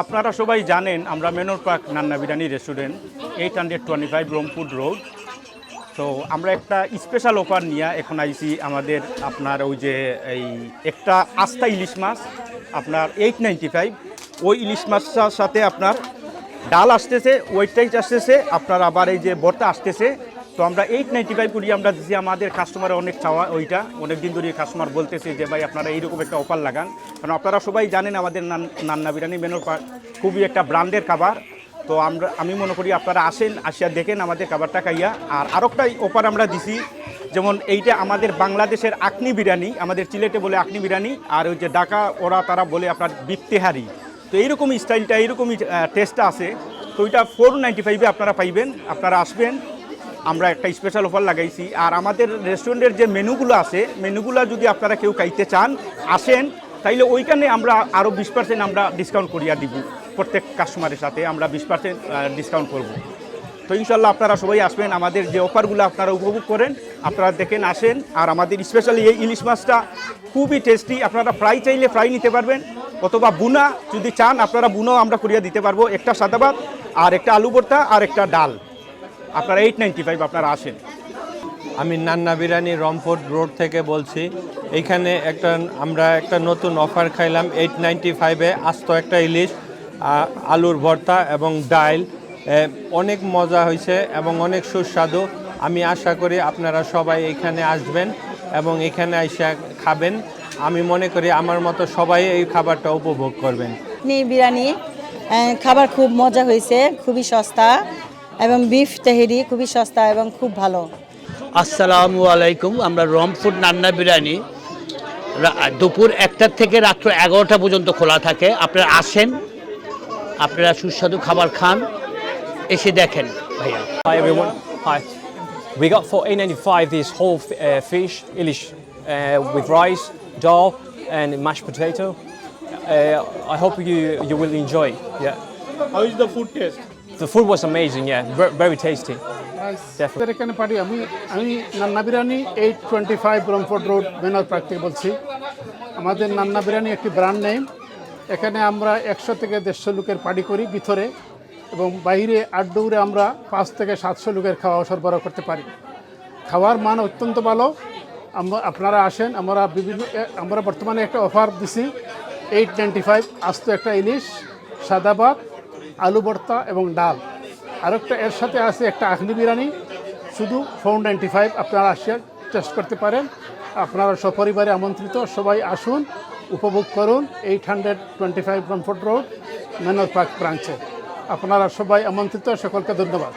আপনারা সবাই জানেন, আমরা Manor Park Nanna biryani restaurant eight hundred twenty five Romford Road তো আমরা একটা স্পেশাল অফার নিয়ে এখন আইছি আমাদের আপনার ওই যে এই একটা আস্থা ইলিশ মাছ, আপনার এইট নাইনটি ফাইভ ওই ইলিশ মাছটার সাথে আপনার ডাল আসতেছে ওয়েট ওয়েটটাইট আসতেছে, আপনার আবার এই যে বর্তা আসতেছে। তো আমরা এইট নাইনটি ফাইভ করি, আমরা দিচ্ছি আমাদের কাস্টমারের অনেক চাওয়া ওইটা। অনেক দিন ধরে কাস্টমার বলতেছে যে, ভাই, আপনারা এইরকম একটা অফার লাগান। কারণ আপনারা সবাই জানেন আমাদের নান, নান্না বিরিয়ানি মেনুর খুবই একটা ব্র্যান্ডের খাবার। তো আমরা, আমি মনে করি আপনারা আসেন, আসিয়া দেখেন আমাদের খাবারটা খাইয়া। আর আরেকটা অফার আমরা দিছি, যেমন এইটা আমাদের বাংলাদেশের আকনি বিরিয়ানি, আমাদের চিলেটে বলে আকনি বিরিয়ানি, আর ওই যে ঢাকা ওরা তারা বলে আপনার বিপ্তেহারি। তো এইরকম স্টাইলটা এইরকমই টেস্টটা আছে। তো ওইটা ফোর নাইনটি ফাইভে আপনারা পাইবেন, আপনারা আসবেন। আমরা একটা স্পেশাল অফার লাগাইছি। আর আমাদের রেস্টুরেন্টের যে মেনুগুলো আছে, মেনুগুলো যদি আপনারা কেউ খাইতে চান, আসেন, তাইলে ওইখানে আমরা আরও বিশ পার্সেন্ট আমরা ডিসকাউন্ট করিয়া দিব। প্রত্যেক কাস্টমারের সাথে আমরা বিশ পার্সেন্ট ডিসকাউন্ট করব। তো ইনশাল্লাহ আপনারা সবাই আসবেন, আমাদের যে অফারগুলো আপনারা উপভোগ করেন, আপনারা দেখেন, আসেন। আর আমাদের স্পেশালি এই ইলিশ মাছটা খুবই টেস্টি আপনারা ফ্রাই চাইলে ফ্রাই নিতে পারবেন, অথবা বুনা যদি চান, আপনারা বুনাও আমরা করিয়া দিতে পারব। একটা সাদা ভাত, আর একটা আলু ভর্তা, আর একটা ডাল। আপনারা এইট নাইনটি ফাইভ আপনারা আসেন আমি নান্না বিরিয়ানি রংপুর রোড থেকে বলছি। এইখানে একটা আমরা একটা নতুন অফার খাইলাম এইট নাইনটি ফাইভে আস্ত একটা ইলিশ আলুর ভর্তা এবং ডাইল। অনেক মজা হয়েছে এবং অনেক সুস্বাদু। আমি আশা করি আপনারা সবাই এখানে আসবেন এবং এখানে এসে খাবেন। আমি মনে করি আমার মতো সবাই এই খাবারটা উপভোগ করবেন। বিরিয়ানি খাবার খুব মজা হয়েছে খুবই সস্তা। এবং বিফ তেহেরি খুবই সস্তা এবং খুব ভালো আসসালামু আলাইকুম আমরা রমফুড নান্না বিরিয়ানি দুপুর একটার থেকে রাত্র এগারোটা পর্যন্ত খোলা থাকে আপনারা আসেন আপনারা সুস্বাদু খাবার খান এসে দেখেন ভাইয়া. We got for 8.95 this whole f- uh, fish, ilish, uh, with rice, dal, and mashed potato. Uh, I hope you you will enjoy. Yeah. How is the food taste? The food was amazing. Yeah, very, very tasty. Definitely. আমাদের এখানে party আমি আমি Nanna biryani eight twenty five Romford Road Manor Park থেকে বলছি আমাদের নান্না বিরিয়ানি একটি brand name এখানে আমরা একশো থেকে দেড়শো লোকের পার্টি করি ভিতরে এবং বাইরে দৌড়ে আমরা পাঁচ থেকে সাতশো লোকের খাওয়া সরবরাহ করতে পারি খাওয়ার মান অত্যন্ত ভালো আমরা আপনারা আসেন আমরা বিভিন্ন আমরা বর্তমানে একটা অফার দিছি এইট নাইনটি ফাইভ আস্ত একটা ইলিশ সাদা ভাত আলু ভর্তা এবং ডাল। আরেকটা এর সাথে আছে একটা আখনি বিরিয়ানি। শুধু ফোর নাইনটি ফাইভ আপনারা আসিয়া টেস্ট করতে পারেন। আপনারা সপরিবারে আমন্ত্রিত, সবাই আসুন, উপভোগ করুন eight hundred twenty five Romford Road Manor Park ব্রাঞ্চে আপনারা সবাই আমন্ত্রিত, সকলকে ধন্যবাদ।